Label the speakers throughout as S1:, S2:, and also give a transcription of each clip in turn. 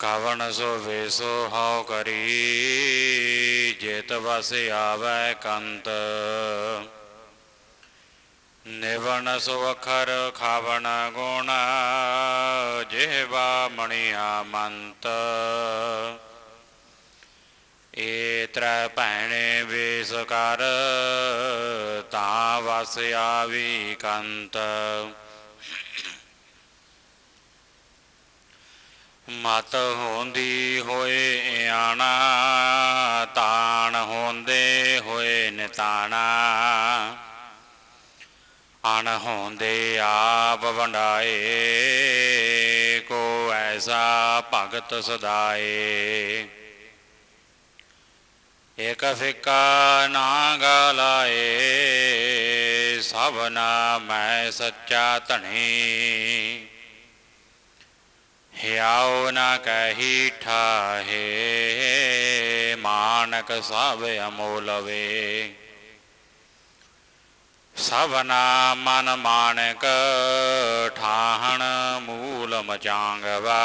S1: ਕਵਣ ਸੋ ਵੇਸੋ ਹਉ ਕਰੀ, ਜੇਤ ਵਸ ਆਵੈ ਕੰਤ। ਨਿਵਣ ਸੋ ਅਖਰ ਖਾਵਣ ਗੁਣ, ਜਿਹਵਾ ਮਣੀਆ ਮੰਤ। ਏ ਤ੍ਰੈ ਭੈਣੇ ਵੇਸ ਕਰ, ਤਾਂ ਵਸ ਆਵੀ ਕੰਤ। ਮਤ ਹੁੰਦੀ ਹੋਏ ਆਣਾ, ਤਾਣ ਹੁੰਦੇ ਹੋਏ ਨਿਤਾਣਾ। ਅਣ ਹੁੰਦੇ ਆਪ ਵੰਡਾਏ, ਕੋ ਐਸਾ ਭਗਤ ਸਦਾਏ। ਇਕ ਫਿੱਕਾ ਨਾ ਗਲਾਏ ਸਭਨਾ ਮੈਂ ਸੱਚਾ ਧਣੀ। ਹਿਆਉ ਨਾ ਕਹੀ ਠਾਹੇ, ਮਾਨਕ ਸਭ ਅਮੋਲਵੇ ਸਭਨਾ ਮਨ ਮਾਨਕ, ਠਾਹਣ ਮੂਲ ਮਚਾਂਗਵਾ।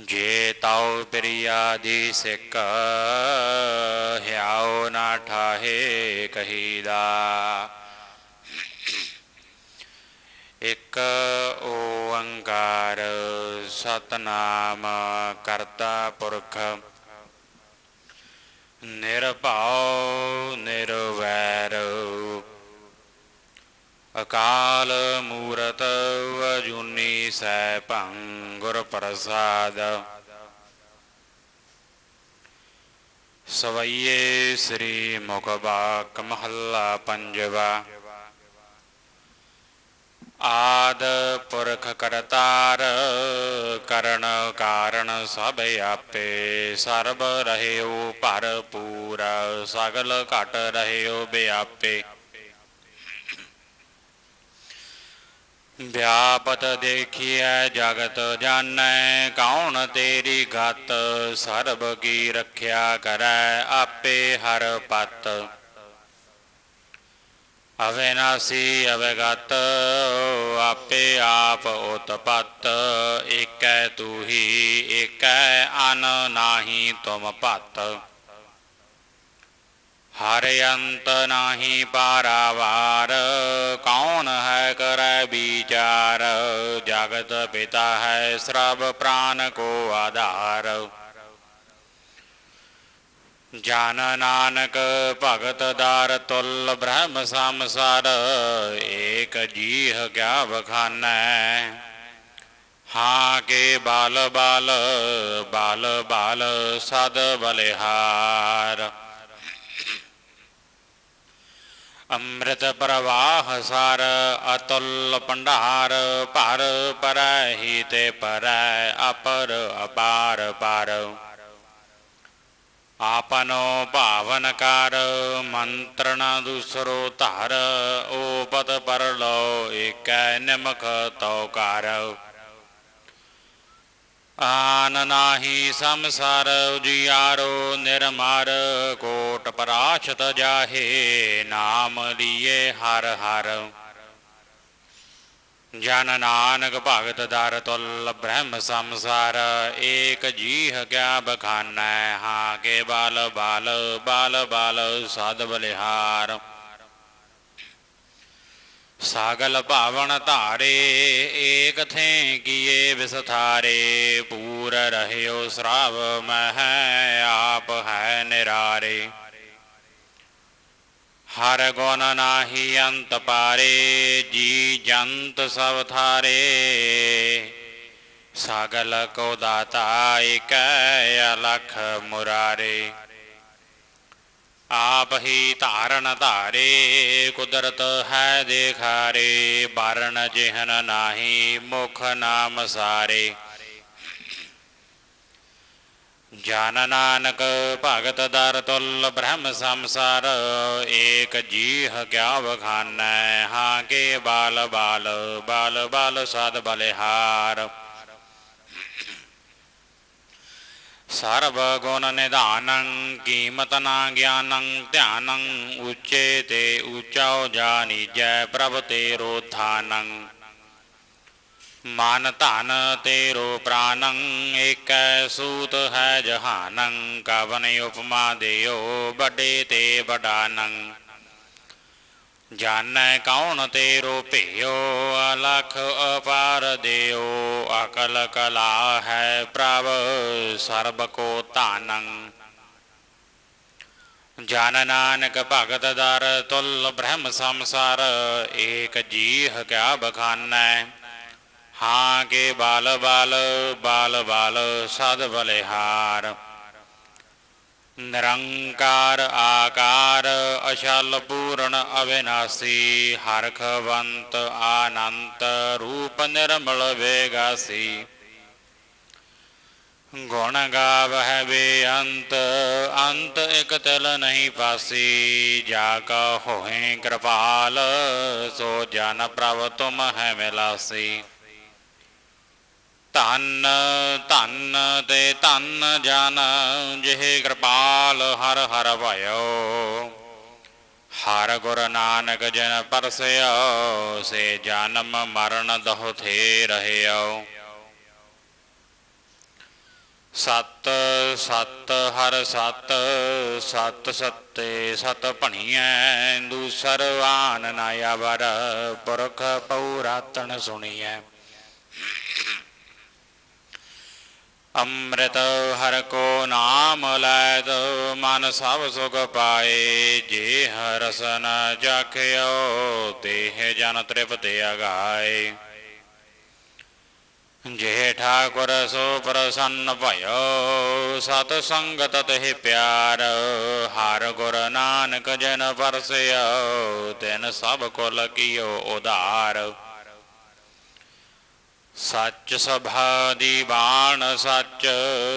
S1: ਜੇ ਤਾਉ ਪ੍ਰਿਆ ਦੀ ਸਿੱਕ ਹਿਆਉ ਨਾ ਠਾਹੇ ਕਹੀਦਾ। ਇਕ ਓੰਕਾਰ ਸਤਨਾਮ ਕਰਤਾ ਪੁਰਖ। ਨਿਰਭਉ, ਨਿਰਵੈਰ। ਅਕਾਲ ਮੂਰਤ ਵਜੂਨੀ ਸੈਭੰ ਗੁਰ ਪ੍ਰਸਾਦ। ਸਵਈਏ ਸ੍ਰੀ ਮੁਖ ਬਾਕ ਪੰਜਵਾ। ਆਦ ਪੁਰਖ ਕਰਤਾਰ, ਕਰਨ ਕਾਰਨ ਸਭ ਆਪੇ। ਸਰਬ ਰਹਿਓ ਭਰਪੂਰ, ਸਗਲ ਘਟ ਰਹਿਓ ਬਿਆਪੇ ਵਿਆਪਤ ਦੇਖੀਐ ਜਗਤ ਜਾਣੈ, ਕੌਣ ਤੇਰੀ ਗਤ ਸਰਬ ਕੀ ਰੱਖਿਆ ਕਰੈ ਆਪੇ ਹਰ ਪਤ। ਅਵਿਨਾਸੀ ਅਵਗਤ ਆਪੇ ਆਪ ਉਤਪਤ, ਏਕੈ ਤੂ ਹੀ ਏਕੈ ਅਨ ਨਾਹੀ ਤੁਮ ਪਤ ਹਰ ਅੰਤ ਨਾਹੀ ਪਾਰਾਵਾਰ, ਕੌਣ ਹੈ ਕਰੈ ਵਿਚਾਰ? ਜਗਤ ਪਿਤਾ ਹੈ, ਸਰਬ ਪ੍ਰਾਨ ਕੋ ਆਧਾਰ। ਜਨ ਨਾਨਕ ਭਗਤ ਦਾਰ ਤੁਲ ਬ੍ਰਹਮ ਸੰਸਾਰ, ਏਕ ਜੀਹ ਕਿਆ ਬਖਾਨੈ ਹਾਂ ਕੇ ਬਾਲ ਬਾਲ ਬਾਲ ਬਾਲ ਸਦ ਬਲਿਹਾਰ। ਅੰਮ੍ਰਿਤ ਪ੍ਰਵਾਹ ਸਾਰ ਅਤੁਲ ਭੰਡਾਰ, ਭਰ ਪਰਹਿ ਤੇ ਪਰੈ ਅਪਰ ਅਪਾਰ ਪਾਰ। ਆਪਨੋ ਭਾਵਨ ਕਰ ਮੰਤਰਣ ਦੂਸਰੋ ਧਰ ਓਪਤ ਪਰ ਲੋ ਏਕੈ ਨਿਮਖ ਤੋ ਕਰ ਆਨ ਨਾਹੀ ਸੰਸਾਰ ਉਜਿਆਰੋ ਨਿਰਮਰ ਕੋਟ ਪਰਾਸ਼ਤ ਜਾਹੇ ਨਾਮ ਲੀਏ ਹਰ ਹਰ ਜਨ ਨਾਨਕ ਭਗਤ ਦਰ ਤੁਲ ਬ੍ਰਹਮ ਸੰਸਾਰ, ਏਕ ਜੀਹ ਕਿਆ ਬਖਾਨੈ, ਹਾਂ ਕੇ ਬਾਲ ਬਾਲ ਬਾਲ ਬਾਲ ਸਦ ਬਲਿਹਾਰ। ਸਾਗਲ ਭਾਵਨ ਧਾਰੇ, ਏਕ ਥੇ ਕੀਏ ਵਿਸਥਾਰੇ, ਪੂਰ ਰਹਿਓ ਸਰਾਵ ਮਹਿ, ਆਪ ਹੈ ਨਿਰਾਰੇ। ਹਰ ਗੁਣ ਨਾਹੀ ਅੰਤ ਪਾਰੇ ਜੀ ਜੰਤ ਸਭ ਥਾਰੇ ਸਾਗਲ ਕੋ ਦਾਤਾ ਏਕੈ ਅਲਖ ਮੁਰਾਰੇ ਆਪ ਹੀ ਧਾਰਨ ਧਾਰੇ ਕੁਦਰਤ ਹੈ ਦੇਖਾਰੇ ਬਰਨ ਜਿਹਨ ਨਾਹੀ ਮੁਖ ਨਾਮ ਸਾਰੇ ਜਾਨ ਨਾਨਕ ਭਗਤ ਦਰ ਤੁਲ ਬ੍ਰਹਮ ਸੰਸਾਰ, ਏਕ ਜੀਹ ਕਿਆ ਵਖਾਨੈ ਹਾਂ ਕੇ ਬਾਲ ਬਾਲ ਬਾਲ ਬਾਲ ਸਦ ਬਲਿਹਾਰ। ਸਰਬ ਗੁਣ ਨਿਧਾਨੰ, ਕੀਮਤ ਨਾ ਗਿਆਨੰ, ਧਿਆਨੰ, ਉੱਚੇ ਤੇ ਉੱਚਾ ਜਾਨੀਜੈ ਪ੍ਰਭ ਤੇਰੋ ਥਾਨੰ ਮਨ ਧਨ ਤੇਰੋ ਪ੍ਰਾਨੰ, ਏਕੈ ਸੂਤ ਹੈ ਜਹਾਨੰ, ਕਵਨ ਉਪਮਾ ਦਿਓ ਵੱਡੇ ਤੇ ਵਡਾਨੰ। ਜਾਣੈ ਕੌਣ ਤੇਰੋ ਭਿਓ, ਅਲਖ ਅਪਾਰ ਦਿਓ, ਅਕਲ ਕਲਾ ਹੈ ਪ੍ਰਭ ਸਰਬ ਕੋ ਧਾਨੰ। ਜਨ ਨਾਨਕ ਭਗਤ ਦਰ, ਤੁਲ ਬ੍ਰਹਮ ਸੰਸਾਰ, ਏਕ ਜੀਹ ਕਿਆ ਬਖਾਨੈ। ਹਾਂ ਕੇ ਬਾਲ ਬਾਲ ਬਾਲ ਬਾਲ ਸਦ ਬਲਿਹਾਰ। ਨਿਰੰਕਾਰ ਆਕਾਰ ਅਸ਼ਲ ਪੂਰਨ ਅਵਿਨਾਸੀ ਹਰਖਵੰਤ ਆਨੰਤ ਰੂਪ ਨਿਰਮਲ ਵੇਗਾਸੀ। ਗੁਣ ਗਾਵਹਿ ਬੇਅੰਤ, ਅੰਤ ਇਕ ਤਿਲ ਨਹੀਂ ਪਾਸੀ। ਜਾ ਕਾ ਹੋਏ ਕਿਰਪਾਲ, ਸੋ ਜਨ ਪ੍ਰਭ ਤੁਮ ਹੈ ਮਿਲਾਸੀ। ਧੰਨ ਧੰਨ ਤੇ ਧੰਨ ਜਨ, ਜਿਹੇ ਕਿਰਪਾਲ ਹਰ ਹਰ ਭਇਓ। ਹਰ ਗੁਰ ਨਾਨਕ ਜਨ ਪਰਸਿਓ, ਸੇ ਜਨਮ ਮਰਨ ਦਹੁ ਥੇ ਰਹਿਓ। ਸਤ ਸਤ, ਹਰ ਸਤ ਸਤ ਸੱਤੇ ਸਤ ਭਣੀਐ, ਦੂਸਰ ਆਨ ਨਾ ਆਵਰ ਪੁਰਖ ਪਉਰਾਤਨ ਸੁਣੀਐ। ਅੰਮ੍ਰਿਤ ਹਰ ਕੋ ਨਾਮ ਲੈ ਤੋ ਮਨ ਸਭ ਸੁਖ ਪਾਏ। ਜੇ ਰਸਨ ਚਾਖਿਓ ਦੇਹ ਜਨ ਤ੍ਰਿਪਤਿ ਅਗਾਏ। ਜੇ ਠਾਕੁਰ ਸੋ ਪ੍ਰਸੰਨ ਭਇਓ, ਸਤ ਸੰਗਤ ਤੇ ਪਿਆਰ। ਹਰ ਗੁਰ ਨਾਨਕ ਜਨ ਪਰਸਿਓ ਤਿਨ ਸਭ ਕੁਲ ਕੀਓ ਉਧਾਰ। ਸੱਚ ਸਭਾ ਦੀ ਬਾਣ ਸੱਚ,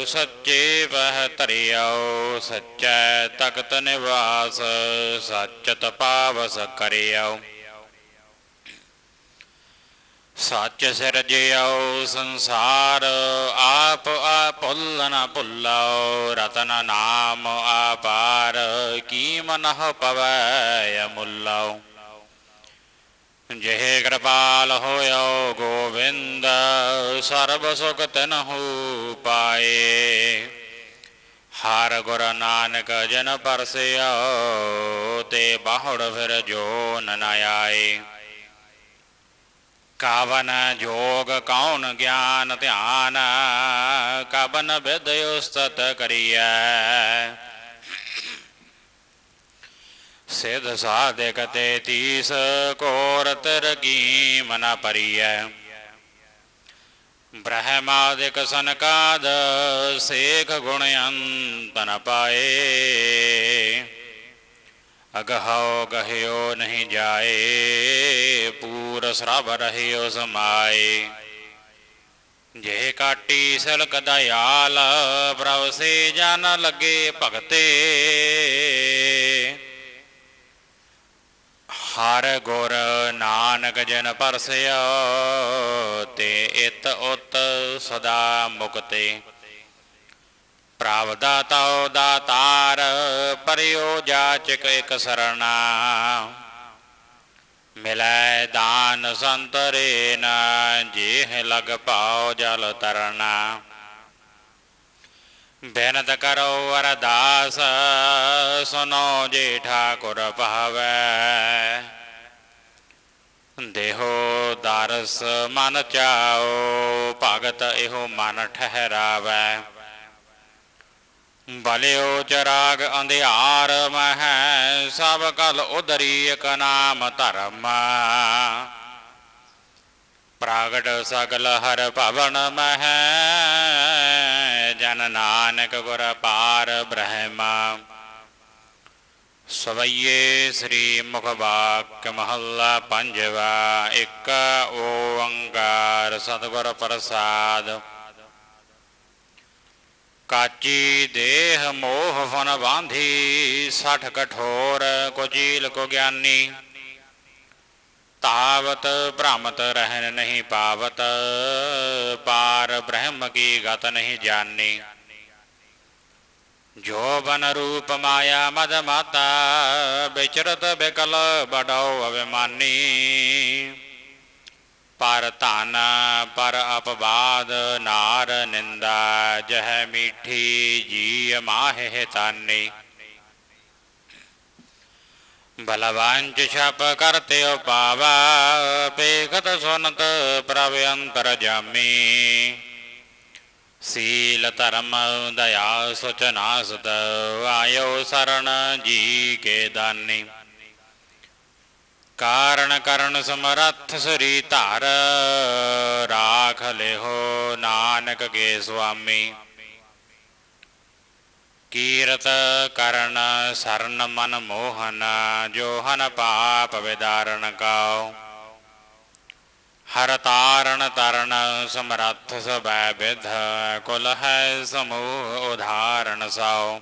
S1: ਸੱਚੇ ਬਹਿ ਧਰਿਓ ਸੱਚੈ ਤਖਤ ਨਿਵਾਸ, ਸੱਚ ਤਪਾਵਸ ਕਰਿਓ ਸੱਚ ਸਿਰਜਿਓ ਸੰਸਾਰ ਆਪ ਆ ਭੁੱਲ ਨ ਭੁੱਲੋ ਰਤਨ ਨਾਮ ਆਪਾਰ, ਕੀ ਮਨਹ ਪਵੈ ਅਮੁੱਲੋ ਜਿਹੇ ਕਿਰਪਾਲ ਹੋਇਓ ਗੋਵਿੰਦ, ਸਰਬ ਸੁਖ ਤਿਨਹੂ ਪਾਏ। ਹਰ ਗੁਰ ਨਾਨਕ ਜਨ ਪਰਸਿਓ, ਤੇ ਬਾਹੜ ਫਿਰ ਜੋ ਨ ਆਏ। ਕਾਵਨ ਜੋਗ ਕੌਣ ਗਿਆਨ ਧਿਆਨ, ਕਬਨ ਵਿਦ ਉਸਤਤ ਕਰੀਐ। ਸਿਧ ਸਾਧਕ ਤੇ ਤੀਸ ਕੋਰ ਤਰਗੀ ਮਨ ਪਰੀਐ। ਬ੍ਰਹਮਾਦਿਕ ਸਨਕਾਦ ਸੇਖ ਗੁਣ ਅੰਤ ਪਾਏ। ਅਗਹੋ ਗਹਿਓ ਨਹੀਂ ਜਾਏ, ਪੂਰ ਸਰਬ ਰਹਿਓ ਸਮਾਏ। ਜੇ ਕਾਟੀ ਸਲਕ ਦਇਆਲ, ਪ੍ਰਭ ਸੇ ਜਨ ਲੱਗੇ ਭਗਤੇ। ਹਰ ਗੁਰ ਨਾਨਕ ਜਨ ਪਰਸਿਓ ਤੇ ਇਤ ਉਤ ਸਦਾ ਮੁਕਤੇ। ਪ੍ਰਭ ਦਾਤਾਉ ਦਾਤਾਰ ਪਰਿਓ ਜਾਚਕ ਇਕ ਸਰਣਾ। ਮਿਲੈ ਦਾਨ ਸੰਤਰੇ ਨਾ ਜੇਹ ਲਗ ਪਾਉ ਜਲ ਤਰਨਾ ਬੇਨਤ ਕਰੋ ਅਰਦਾਸ ਸੁਨੋ ਜੇ ਠਾਕੁਰ ਭਾਵੈ। ਦੇਹੋ ਦਰਸ ਮਨ ਚਾਓ ਭਗਤ ਇਹੋ ਮਨ ਠਹਿਰਾਵੈ। ਬਲਿਓ ਚਰਾਗ ਅੰਧਿਆਰ ਮਹਿ, ਸਭ ਕਲ ਉਦਰੀ ਇਕ ਨਾਮ ਧਰਮ। ਪ੍ਰਾਗਟ ਸਗਲ ਹਰ ਭਵਨ ਮਹਿ, ਜਨ ਨਾਨਕ ਗੁਰ ਪਾਰ ਬ੍ਰਹਮਾ। ਸਵਈਏ ਸ੍ਰੀ ਮੁਖ ਵਾਕ ਮਹੱਲਾ ਪੰਜਵਾ, ਇੱਕ ਓੰਕਾਰ ਸਤਿਗੁਰ ਪ੍ਰਸਾਦ। ਕਾਚੀ ਦੇਹ ਮੋਹ ਫਨ ਬਾਂਧੀ, ਸਠ ਕਠੋਰ ਕੁਚੀਲ ਕੋ ਗਿਆਨੀ। ਤਾਵਤ ਭ੍ਰਮਤ ਰਹਿਨ ਨਹੀਂ ਪਾਵਤ, ਪਾਰ ਬ੍ਰਹਮ ਕੀ ਗਤ ਨਹੀਂ ਜਾਣੀ ਜੋ ਬਨ ਰੂਪ ਮਾਇਆ ਮਦ ਮਾਤਾ ਵਿਚਰਤ ਬਿਕਲ ਬਡਾਉ ਅਭਿਮਾਨੀ। ਪਰ ਧਨ, ਪਰ ਅਪਵਾਦ, ਨਾਰ ਨਿੰਦਾ, ਜਹ ਮੀਠੀ ਜੀ ਮਾਹਿ ਤਾਨੀ। ਬਲਵਾਂਚ ਛਪ ਕਰਤੇ ਉਪਾਵਾ ਪੇਖਤ ਸੁਨਤ ਪ੍ਰਭ ਅੰਤਰ ਜਾਮੀ। ਸੀਲ ਧਰਮ ਦਇਆ ਸੁਚਨਾ ਸੁਤ ਆਇਓ ਸਰਣ ਜੀ ਕੇ ਦਾਨੀ ਕਾਰਣ ਕਰਨ ਸਮਰੱਥ ਸਰੀ ਧਰ ਰਾਖ ਲਿਹੋ ਨਾਨਕ ਕੇ ਸੁਆਮੀ ਕੀਰਤ ਕਰਨ ਸਰਨ ਮਨ ਮੋਹਨ ਜੋਹਨ ਪਾਪ ਵਿਦਾਰਨ ਕਾਉ ਹਰ ਤਾਰਨ ਤਰਨ ਸਮਰੱਥ ਸਬੈ ਵਿਧ, ਕੁਲ ਹੈ ਸਮੂਹ ਉਧਾਰਨ ਸਾਉ।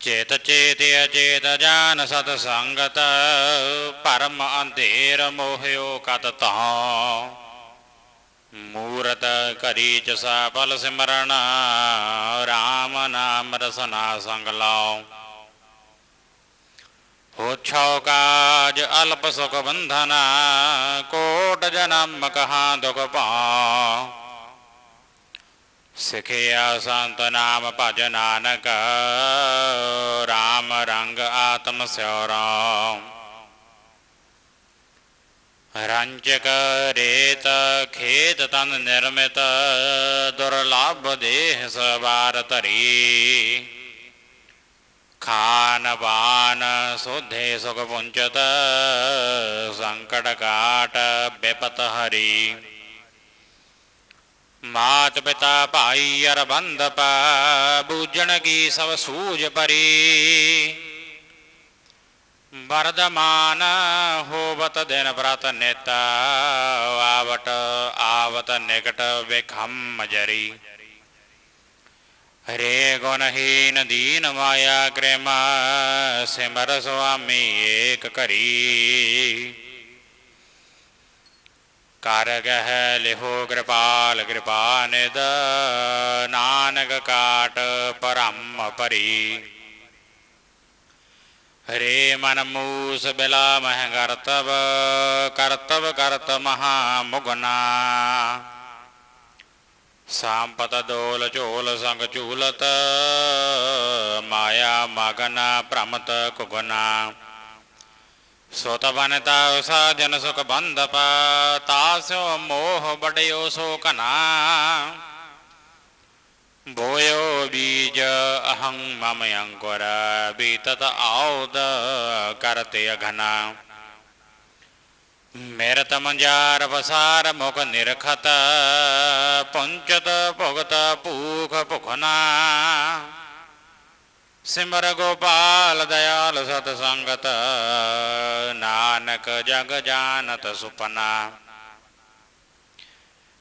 S1: ਚੇਤ ਚੇਤ ਅਚੇਤ ਜਾਨ ਸਤ ਸੰਗਤ, ਪਰਮ ਅੰਧੇਰ ਮੋਹਿਓ ਕਤ ਤਉ ਮੂਰਤ ਕਰੀ ਚ ਪਲ ਸਿਮਰਨ RAM ਨਾਮ ਰਸਨਾ ਸੰਗ ਲਾਉ। ਹੋ ਛਉ ਕਾਜ ਅਲਪ ਸੁਖ ਬੰਧਨਾ ਕੋਟ ਜਨਮ ਕਹਾਂ ਦੁਖ ਪਾਉ ਸਿਖਿਆ ਸੰਤ ਨਾਮ ਭਜ ਨਾਨਕ RAM ਰੰਗ ਆਤਮ ਸਿਉਰਾ ਰੰਜਕ ਰੇਤ ਖੇਤ ਤਨ ਨਿਰਮਿਤ ਦੁਰਲਭ ਦੇਹ ਸਵਾਰ ਧਰੀ ਖਾਨ ਬਾਨ ਸੋਧੇ ਸੁਖ ਪੁੰਚਤ ਸੰਕਟ ਕਾਟ ਬਿਪਤ ਹਰੀ ਮਾਤ ਪਿਤਾ ਭਾਈ ਅਰ ਬੰਧ ਪਾ ਬੂਝਣ ਕੀ ਸਭ ਸੂਝ ਪਰੀ ਵਰਦਮਾਨ ਹੋਵਤ ਦਿਨ ਪ੍ਰਤ ਨਿਤ ਆਵਟ ਆਵਤ ਨਿਕਟ ਵਿਖਮ ਜਰੀ ਹਰੇ ਗੁਣਹੀਨ ਦੀਨ ਮਾਇਆ ਕ੍ਰਮ ਸਿਮਰ ਸੁਆਮੀ ਏਕ ਕਰੀ ਕਰ ਗਹਿ ਲਿਹੋ ਕਿਰਪਾਲ ਕਿਰਪਾ ਨਿਦ ਨਾਨਕ ਕਾਟ ਪਰਮ ਪਰੀ ਹਰੇ ਮਨ ਮੂਸ ਬਿਲਾ ਮਹਿ ਕਰਤਵ ਕਰਤਵ ਕਰਤ ਮਹਾ ਮੁਗਨਾ। ਸੰਪਤ ਦੋਲ ਝੋਲ ਸੰਗ ਝੂਲਤ ਮਾਇਆ ਮਗਨ ਭ੍ਰਮਤ ਕੁਗਨਾ। ਸੋਤ ਬਨਤਾ ਸਾਜਨ ਸੁਖ ਬੰਧ ਤਾਸਿਓ ਮੋਹ ਬੜਿਓ ਸੋ ਕਨਾ ਬੋਇਓ ਬੀਜ ਅਹੰ ਮਮ ਅੰਕੁਰ ਬੀਤਤ ਆਉਦ ਕਰਤੇ ਅਘਨਾ। ਮੇਰਤ ਮੰਜਾਰ ਵਸਾਰ ਮੁਖ ਨਿਰਖਤ ਪੰਚਤ ਭੁਗਤ ਭੂਖ ਭੁਖਨਾ ਸਿਮਰ ਗੋਪਾਲ ਦਇਆਲ ਸਤ ਸੰਗਤ ਨਾਨਕ ਜਗ ਜਾਣਤ ਸੁਪਨਾ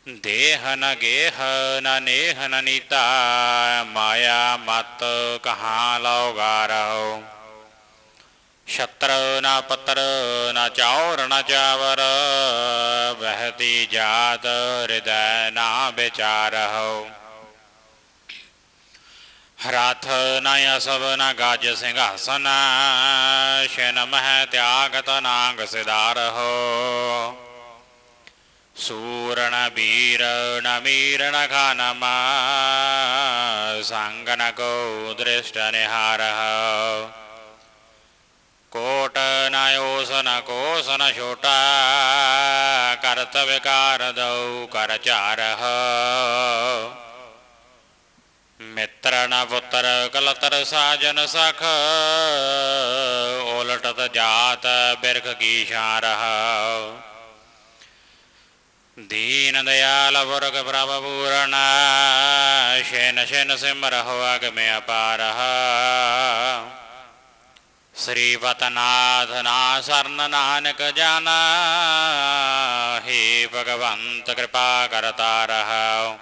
S1: ਦੇਹ ਨ ਗੇਹ ਨ ਨੇਹ ਨ ਨੀਤਾ ਮਾਇਆ ਮਤ ਕਹਾਂ ਲਉ ਗਾਰਉ ਛਤਰ ਨਾ ਪਤਰ, ਨਾ ਚੌਰ, ਨਾ ਚਾਵਰ ਬਹਿਤੀ ਜਾਤ, ਹਿਰਦੈ ਨਾ ਵਿਚਾਰਹੁ ਰਥ ਨਾ ਅਸਵ ਨਾ ਗਾਜ ਸਿੰਘਾਸਨ ਸ਼ੈਨ ਮਹਿ ਤਿਆਗਤ ਨਾਂਗ ਸਿਦਾਰਹੁ ਸੂਰਣ ਵੀਰ ਨ ਮੀਰ ਖਾਨਮ, ਸੰਗ ਕੋ ਦ੍ਰਿਸ਼ਟ ਨਿਹਾਰਹੁ ਕੋਟ ਨ ਓਸ ਨ ਕੋਸ ਨ ਛੋਟਾ ਕਰਤ ਵਿਕਾਰ ਦਉ, ਕਰ ਚਾਰਹੁ। ਮਿੱਤਰ ਨ ਪੁੱਤਰ, ਕਲਤਰ ਸਾਜਨ ਸਖ ਓਲਟਤ ਜਾਤ ਬਿਰਖ ਕੀ ਸ਼ਾਰਹੁ ਦੀਨ ਦਇਆਲ ਬੁਰਗ ਪ੍ਰਭ ਪੂਰਨ ਸ਼ੇਨ ਸ਼ੈਨ ਸਿਮਰਹੁ ਅਗਮਿ ਅਪਾਰਹ। ਸ੍ਰੀ ਪਤਨਾਥ ਨਾ ਸਰਨ ਨਾਨਕ ਜਾਨਾ ਹੇ ਭਗਵੰਤ ਕਿਰਪਾ ਕਰਤਾ ਰਹੋ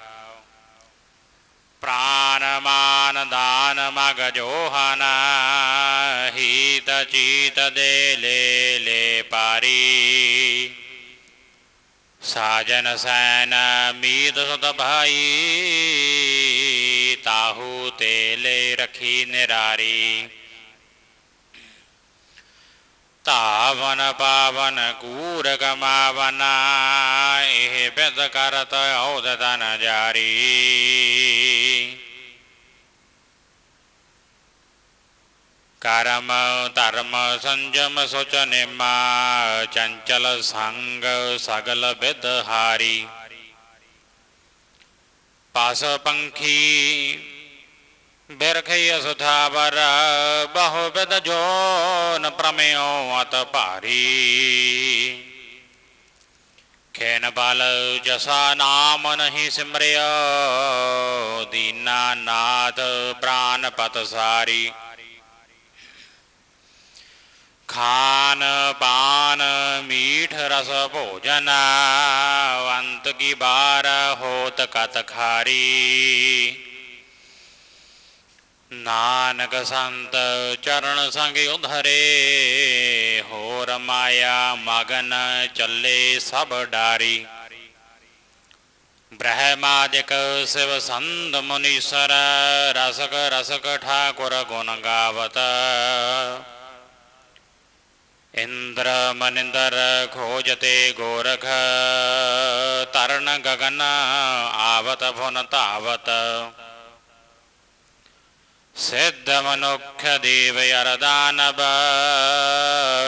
S1: ਪ੍ਰਾਨ ਮਾਨ ਦਾਨ ਮਗ ਜੋਹਨ ਹੀਤ ਚੀਤ ਦੇ ਲੈ ਲੈ ਪਾਰੀ ਸਾਜਨ ਸੈਨ ਮੀਤ ਸੁਤ ਭਾਈ ਤਾਹੂ ਤੇ ਲੈ ਰਖੀ ਨਿਰਾਰੀ ਧਾਵਨ ਪਾਵਨ ਕੂਰ ਕਮਾਵਨਾ ਇਹ ਬਿਦ ਕਰਤ ਔਦ ਤਨ ਜਾਰੀ। ਕਰਮ, ਧਰਮ, ਸੰਜਮ ਸੁਚ ਨਿਮਾ, ਚੰਚਲ ਸੰਗ ਸਗਲ ਵਿਦ ਹਾਰੀ ਪਾਸ ਪੰਖੀ ਸੁਥਾਵਰ ਬਹੁ ਵਿਦ ਜੋਨ ਪ੍ਰਮੇਉ ਅਤ ਭਾਰੀ। ਖੇਨ ਬਲ ਜਸਾ ਨਾਮ ਨਹੀਂ ਸਿਮਰਿਆ, ਦੀਨਾ ਨਾਥ ਪ੍ਰਾਨ ਪਤ ਸਾਰੀ। ਖਾਨ ਪਾਨ ਮੀਠ ਰਸ ਭੋਜਨ, ਅੰਤ ਕੀ ਬਾਰ ਹੋਤ ਕਤ ਖਾਰੀ। ਨਾਨਕ ਸੰਤ ਚਰਨ ਸੰਗ ਉਧਰੇ, ਹੋਰ ਮਾਇਆ ਮਗਨ ਚੱਲੇ ਸਭ ਡਾਰੀ। ਬ੍ਰਹਮਾਦਿਕ ਸਿਵ ਸੰਦ ਮੁਨੀਸਰ, ਰਸਕ ਰਸਕ ਠਾਕੁਰ ਗੁਣ ਗਾਵਤ। ਇੰਦਰ ਮਨਿੰਦਰ ਖੋਜਤੇ ਗੋਰਖ, ਤਰਨ ਗਗਨ ਆਵਤ ਫੁਨ ਧਾਵਤ। ਸਿੱਧ ਮਨੁੱਖ ਦੇਵ ਅਰਦਾਨਬ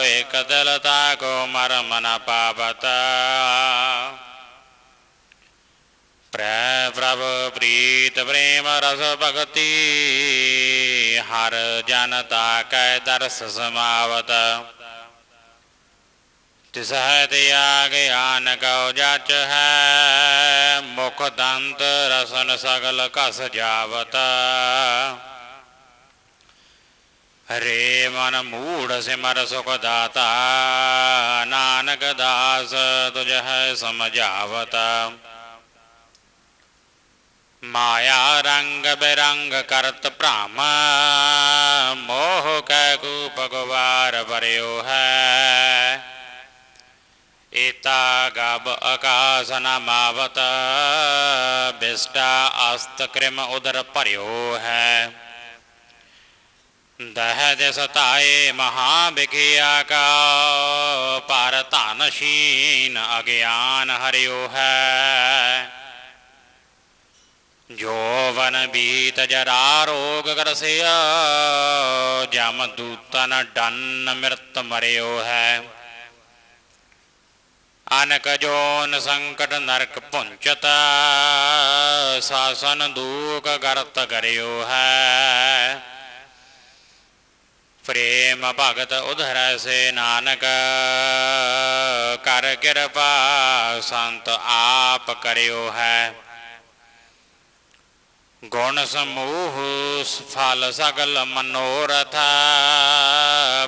S1: ਇਕ ਦਿਲ ਤਾਕੋ ਮਰਮ ਨ ਪਾਵਤ ਪ੍ਰੈ ਪ੍ਰਭ ਪ੍ਰੀਤ ਪ੍ਰੇਮ ਰਸ ਭਗਤੀ ਹਰ ਜਨਤਾ ਤਾਕੈ ਦਰਸ ਸਮਾਵਤ ਤਿਸ ਹੈ ਤਿਆਗ ਆਨ ਕਉ ਜਚ ਹੈ ਮੁਖ ਦੰਤ ਰਸਨ ਸਗਲ ਕਸ ਜਾਵਤ ਹਰੇ ਮਨ ਮੂੜ ਸਿਮਰ ਸੁਖ ਦਾਤਾ, ਨਾਨਕ ਦਾਸ ਤੁਝ ਹੈ ਸਮਝਾਵਤ। ਮਾਇਆ ਰੰਗ ਬਿਰੰਗ ਕਰਤ ਭ੍ਰਮ, ਮੋਹ ਕੈ ਕੂਪ ਗਵਾਰ ਭਰਿਓ ਹੈ। ਏਤਾ ਗਬ ਆਕਾਸ ਨ ਬਿਸਟਾ ਅਸਤ ਕ੍ਰਿਮ ਉਦਰ ਭਰਿਓ ਹੈ। ਦਹ ਸਤਾਏ ਮਹਾ ਵਿਖਿਆ ਕਾ ਪਰ ਧਨ ਅਗਿਆਨ ਹਰਿਓ ਹੈ। ਜੋ ਵਨ ਬੀਤ ਜਰਾ ਰੋਗ ਕਰਸਿਆ ਜਮ ਦੂਤਨ ਡੰਨ ਮਿਰਤ ਮਰਿਓ ਹੈ। ਅਨਕ ਜੋਨ ਸੰਕਟ ਨਰਕ ਪੁੰਚਤ ਸਾਸਨ ਦੂਖ ਗਰਤ ਕਰਿਓ ਹੈ। ਪ੍ਰੇਮ ਭਗਤ ਉਧਰੈ ਸੇ ਨਾਨਕ, ਕਰ ਕਿਰਪਾ ਸੰਤ ਆਪ ਕਰਿਓ ਹੈ। ਗੁਣ ਸਮੂਹ ਫਲ ਸਗਲ ਮਨੋਰਥ,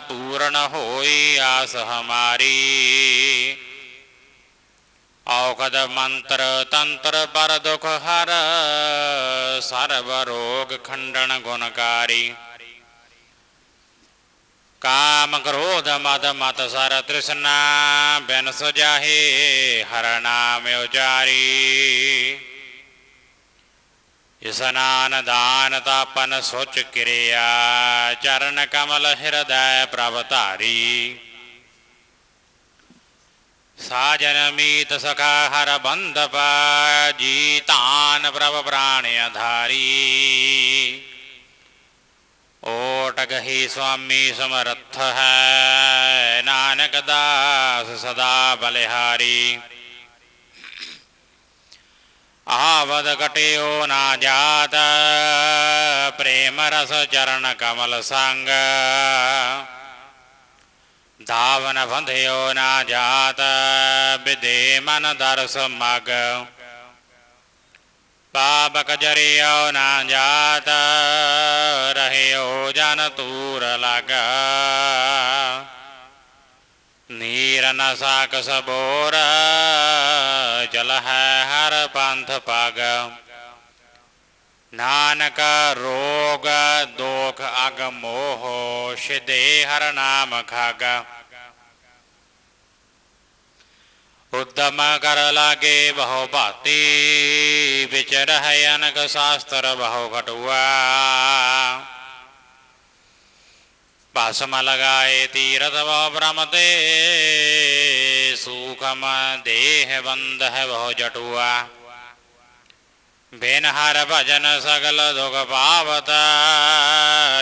S1: ਪੂਰਨ ਹੋਈ ਆਸ ਹਮਾਰੀ। ਔਖਦ ਮੰਤਰ ਤੰਤਰ ਪਰ ਦੁਖ ਹਰ, ਸਰਬ ਰੋਗ ਖੰਡਨ ਗੁਣਕਾਰੀ। ਕਾਮ ਕ੍ਰੋਧ ਮਦ ਮਤ ਸਰ ਤ੍ਰਿਸ਼ਨਾ ਬਿਨ ਸੁਜਾਹੇ ਹਰ ਨਾਮ ਉਚਾਰੀ ਇਸਨਾਨ ਦਾਨ ਤਾਪਨ ਸੋਚ ਕਿਰਿਆ ਚਰਨ ਕਮਲ ਹਿਰਦੈ ਪ੍ਰਭ ਧਾਰੀ ਸਾਜਨ ਮੀਤ ਸਖਾ ਹਰ ਬੰਧਪ ਜੀ ਤਾਨ ਪ੍ਰਭ ਪ੍ਰਾਣ ਆਧਾਰੀ ਓਟ ਗਹੀ ਸੁਆਮੀ ਸਮਰੱਥ ਹੈ ਨਾਨਕ ਦਾਸ ਸਦਾ ਬਲਿਹਾਰੀ ਆਵਦ ਕਟਿਓ ਨਾ ਜਾਤ ਪ੍ਰੇਮ ਰਸ ਚਰਨ ਕਮਲ ਸੰਗ ਧਾਵਨ ਬੰਧਿਓ ਨਾ ਜਾਤ ਵਿਦੇ ਮਨ ਦਰਸ ਮਗ ਪਾਪਕ ਜਰਿਓ ਨਾ ਜਾਤ ਰਹਿਓ ਜਨ ਤੂਰ ਲਗ ਨੀਰ ਨ ਸਾਕ ਸਬੋਰ ਜਲ ਹੈ ਹਰ ਪੰਥ ਪਗ ਨਾਨਕ ਰੋਗ ਦੋਖ ਅਗ ਮੋਹ ਸਿਦੇ ਹਰ ਨਾਮ ਖਗ ਉਦਮ ਕਰ ਲਾਗੇ ਬਹੁ ਭਾਤੀ ਵਿਚ ਰਹਿ ਅਨਕ ਸ਼ਾਸਤਰ ਬਹੁ ਘਟੁਆ ਭਸਮ ਲਗਾਏ ਤੀਰਥ ਬਹੁ ਬ੍ਰਹਮ ਤੇ ਸੂਖਮ ਦੇਹ ਬੰਧ ਹੈ ਬਹੁ ਜਟੁਆ ਬਿਨ ਹਰ ਭਜਨ ਸਗਲ ਦੁਖ ਪਾਵਤ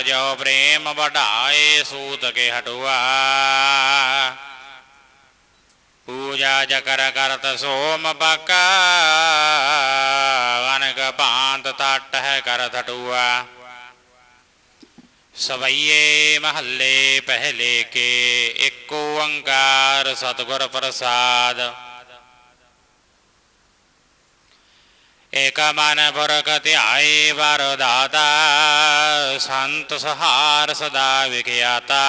S1: ਜੋ ਪ੍ਰੇਮ ਪੂਜਾ ਜਕਰ ਕਰਤ ਸੋਮ ਪਕਾ ਅਨਕ ਭਾਂਤ ਤਟ ਹੈ ਕਰ ਥਟੂਆ। ਸਵਈਏ ਮਹੱਲੇ ਪਹਿਲੇ ਕੇ ਏਕ ਓੰਕਾਰ ਸਤਿਗੁਰ ਪ੍ਰਸਾਦ। ਏਕ ਮਨ ਪੁਰਖ ਧਿਆਏ ਵਰ ਦਾਤਾ, ਸੰਤ ਸਹਾਰ ਸਦਾ ਵਿਖਿਆਤਾ।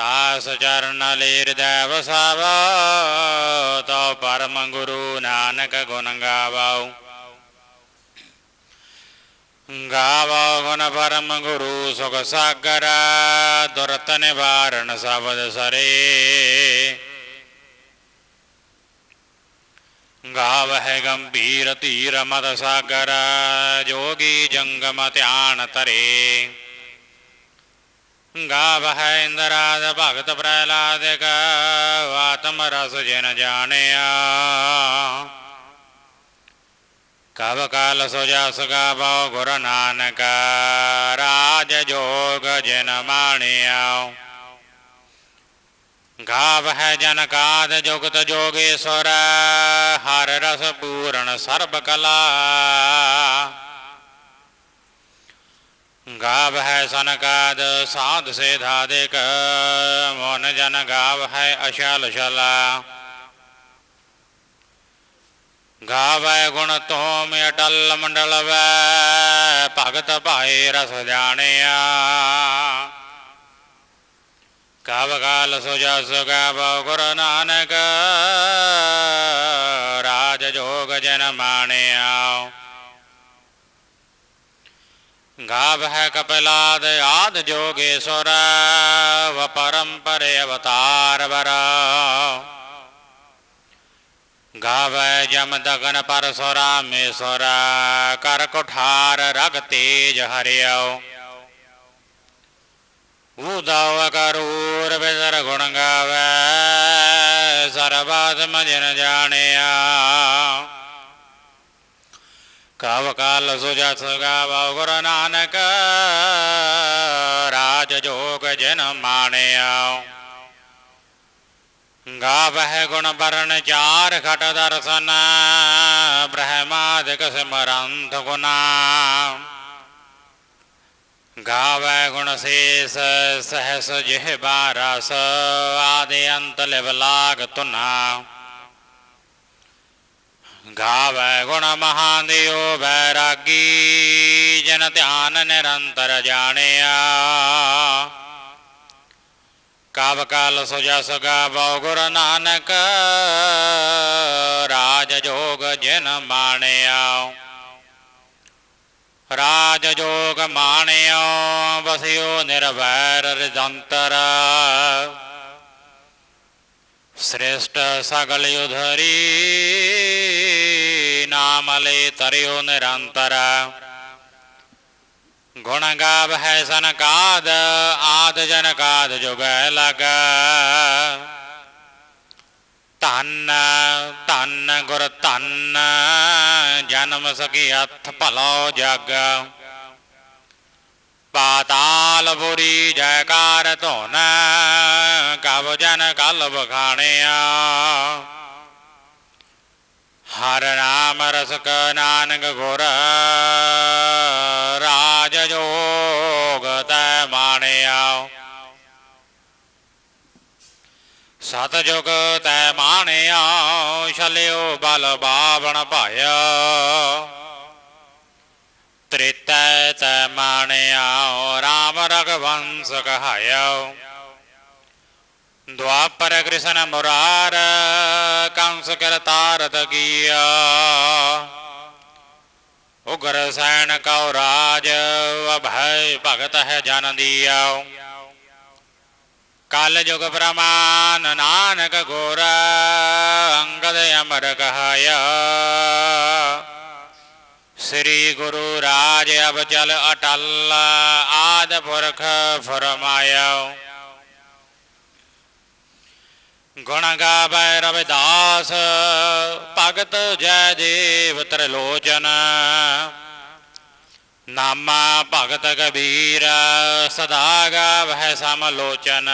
S1: ਤਾਸ ਚਰਨ ਲੇ ਹਿਰਦੈ ਵਸਾਵੋ ਪਰਮ ਗੁਰੂ ਨਾਨਕ ਗੁਣ ਗਾਵੋ ਗਾਵੋ ਗੁਣ ਪਰਮ ਗੁਰੂ ਸੁਖ ਸਾਗਰ ਦੁਰਤ ਨਿਵਾਰਣ ਸਬਦ ਸਰੇ ਗਾਵ ਹੈ ਗੰਭੀਰ ਧੀਰ ਮਦ ਸਾਗਰ ਜੋਗੀ ਜੰਗਮ ਧਿਆਨ ਤਰੇ ਗਾਵ ਹੈ ਇੰਦਰਾਦ ਭਗਤ ਪ੍ਰਹਿਲਾਦਿਕ ਆਤਮ ਰਸ ਜਿਨ ਜਾਣਿਆ। ਕਵ ਕਾਲ ਸੋ ਜਸ ਗਾਵੋ ਗੁਰ ਨਾਨਕ, ਰਾਜ ਜੋਗ ਜਿਨ ਮਾਣਿਆ। ਗਾਵ ਹੈ ਜਨ ਕਾਦ ਜੁਗਤ ਜੋਗੇਸ਼ਵਰ, ਹਰ ਰਸ ਪੂਰਨ ਸਰਬ ਕਲਾ। ਗਾਵ ਹੈ ਸਨਕਾਦ, ਸਾਧ ਸੇਧਾਦਿਕ ਮਨ ਜਨ ਗਾਵ ਹੈ ਅਸ਼ਲ ਸ਼ਲਾ। ਗਾਵੈ ਗੁਣ ਤੋਮ ਅਟਲ ਮੰਡਲ ਵੈ, ਭਗਤ ਭਾਏ ਰਸ ਜਾਣਿਆ। ਕਵ ਕਾਲ ਸੋ ਜਸ ਗਾਵ ਗੁਰ ਨਾਨਕ, ਰਾਜ ਜੋਗ ਜਨ ਮਾਣਿਆ। ਗਾਵ ਹੈ ਕਪਿਲਾਦ, ਆਦ ਜੋਗੇਸ਼ਵਰ ਵ ਪਰੰਪਰੇ ਅਵਤਾਰ ਵਰ। ਗਾਵੈ ਜਮ ਦਗਨ ਪਰ ਸੁਰਾਮੇਸ਼ਵਰ ਕਰ ਕੁਠਾਰ ਰਗ ਤੇਜ ਹਰਿਓ ਉਦਾਵ ਕਰੂਰ ਬਿਦਰ ਗੁਣ ਗਾਵੈ ਸਰਬਾਤਮ ਜਨ ਜਾਣਿਆ ਕਵ ਕਾਲ ਸੁਜਸ ਗਾਵ ਗੁਰ ਨਾਨਕ ਰਾਜ ਜੋਗ ਜਨ ਮਾਣਿਆ ਗਾਵਹਿ ਗੁਣ ਬਰਨ ਚਾਰ ਖਟ ਦਰਸ਼ਨ, ਬ੍ਰਹਮਾਦਿਕ ਸਿਮਰੰਤ ਗੁਨਾ ਗਾਵੈ ਗੁਣ ਸੇਸ, ਸਹਸ ਜਿਹ ਬਾਰਸ, ਆਦਿ ਅੰਤ ਲਿਵ ਲਾਗ ਤੁਨਾ ਗਾਵੈ ਗੁਣ ਮਹਾਦੇਵ ਵੈਰਾਗੀ, ਜਨ ਧਿਆਨ ਨਿਰੰਤਰ ਜਾਣਿਆ। ਕਵ ਕਾਲ ਸੋ ਜਸ ਗਾਵੋ ਗੁਰ ਨਾਨਕ, ਰਾਜ ਜੋਗ ਜਿਨ ਮਾਣਿਆ। ਰਾਜ ਜੋਗ ਮਾਣਿਓ ਵਸਿਓ ਨਿਰਵੈਰ ਰਿਜੰਤਰ ਸ੍ਰੇਸ਼ਟ ਸਗਲ ਉਧਰੀ ਨਾਮ ਲੈ ਤਰਿਓ ਨਿਰੰਤਰ। ਗੁਣ ਗਾਵ ਹੈ ਸਨਕਾਦ ਆਦ ਜਨਕਾਦ ਜੁਗੈ ਲਗ। ਧੰਨ ਧੰਨ ਗੁਰ ਧੰਨ, ਜਨਮ ਸਕੀ ਅਥ ਭਲੋ ਜਗ। ਪਾਤਾਲ ਬੁਰੀ ਜੈਕਾਰ ਧੋਨ ਕਬ ਜਨ ਕਲ ਬਖਾਣਿਆ ਹਰ ਨਾਮ ਰਸਕ ਨਾਨਕ ਗੁਰ, ਰਾਜ ਜੋਗ ਤੈ ਮਾਣਿਆ। ਸਤ ਜੁਗ ਤੈ ਮਾਣਿਆ, ਛਲਿਓ ਬਲ ਬਾਵਣ ਭਾਇਆ। ਤ੍ਰੇਤੈ ਤੈ ਮਾਣਿਆ, ਰਾਮ ਰਗਵੰਸ ਕਹਾਇਆ। द्वापर कृष्ण मुरार कंस कर तारत किया उग्र सैन कौराज भय भगत है जन दिया काल जुग प्रमाण नानक घोर अंगद अमर कहया श्री गुरु राज अब चल अटल आद पुरख फरमाया ਗੁਣ ਗਾਵੈ ਰਵਿਦਾਸ, ਭਗਤ ਜੈ ਦੇਵ ਤ੍ਰਿਲੋਚਨ। ਨਾਮਾ ਭਗਤ ਕਬੀਰ ਸਦਾ ਗਾਵੈ ਸਮਲੋਚਨ।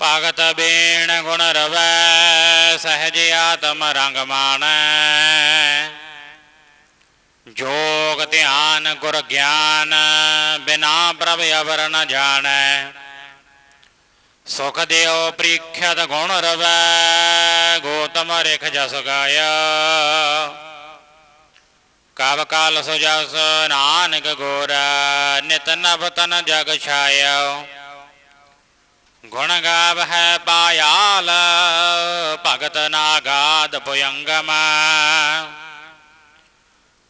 S1: ਭਗਤ ਬੇਣ ਗੁਣ ਰਵੈ, ਸਹਜ ਆਤਮ ਰੰਗ ਮਾਣੈ। ਜੋਗ ਧਿਆਨ ਗੁਰ ਗਿਆਨ, ਬਿਨਾ ਪ੍ਰਭ ਅਵਰ ਨ ਜਾਣੈ। ਸੁਖ ਦਿਓ ਪ੍ਰੀਖਿਅਤ ਗੁਣ ਰਵੈ, ਗੋਤਮ ਰਿਖ ਜਸ ਗਾਇਆ। ਕਾਵ ਕਾਲ ਸੁਜਸ ਨਾਨਕ ਗੋਰ, ਨਿਤ ਨਭ ਤਨ ਜਗ ਛਾਇਆ। ਗੁਣ ਗਾਵ ਹੈ ਪਾਇਆਲ, ਭਗਤ ਨਾਗਾਦ ਪੁਯੰਗਮ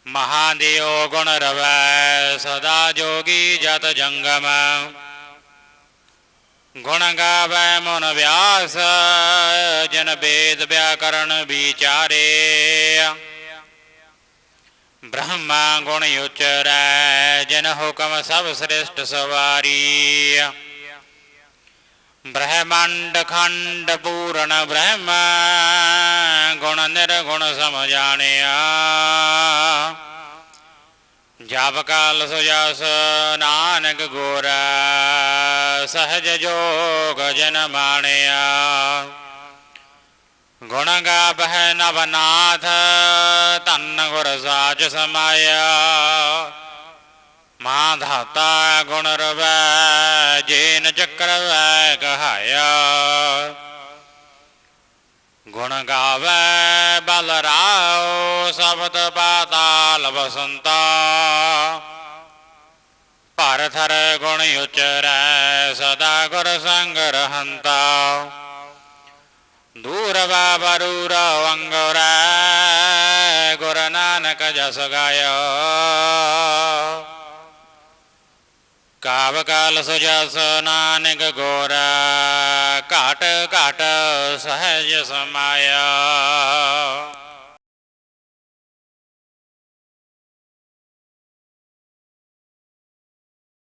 S1: ਮਹਾਦੇਵ ਗੁਣ ਰਵੈ, ਸਦਾ ਜੋਗੀ ਜਤ ਜੰਗਮ। ਗੁਣ ਗਾਵੈ ਮਨ ਵਿਆਸ, ਜਨ ਬੇਦ ਵਿਆਕਰਨ ਵਿਚਾਰੇ। ਬ੍ਰਹਮਾ ਗੁਣ ਉਚਰੈ, ਜਨ ਹੁਕਮ ਸਭ ਸ੍ਰਿਸ਼ਟ ਸਵਾਰੀ। ਬ੍ਰਹਮੰਡ ਖੰਡ ਪੂਰਨ ਬ੍ਰਹਮ, ਗੁਣ ਨਿਰਗੁਣ ਸਮਝਾਣਿਆ ਜਪ ਕਾਲ ਸੁਜਸ ਨਾਨਕ ਗੋਰ, ਸਹਜ ਜੋਗ ਜਨ ਮਾਣਿਆ। ਗੁਣ ਗਾਵਹਿ ਨਵਨਾਥ ਧੰਨ ਗੁਰ ਸਾਚ ਸਮਾਇਆ। ਮਾਂ ਧਾਤਾ ਗੁਣ ਰਵੈ, ਜੇਨ ਚੱਕਰ ਵੈ ਕਹਾਇਆ। ਗੁਣ ਗਾਵੈ ਬਲਰਾਓ ਸਬਦ ਪਾਤਾਲ ਬਸੰਤਾ ਭਾਰਥਰ ਗੁਣ ਉਚਰੈ, ਸਦਾ ਗੁਰ ਸੰਗ ਰਹੰਤਾ। ਦੂਰ ਬਾਬਰੂ ਰਵੰਗਰੈ ਗੁਰ ਨਾਨਕ ਜਸ ਗਾਇਓ। ਕਾਵ ਕਾਲ ਸੁਜਸ ਨਾਨਕ ਗੋਰਾ, ਘਾਟ ਘਾਟ ਸਹਿਜ ਸਮਾ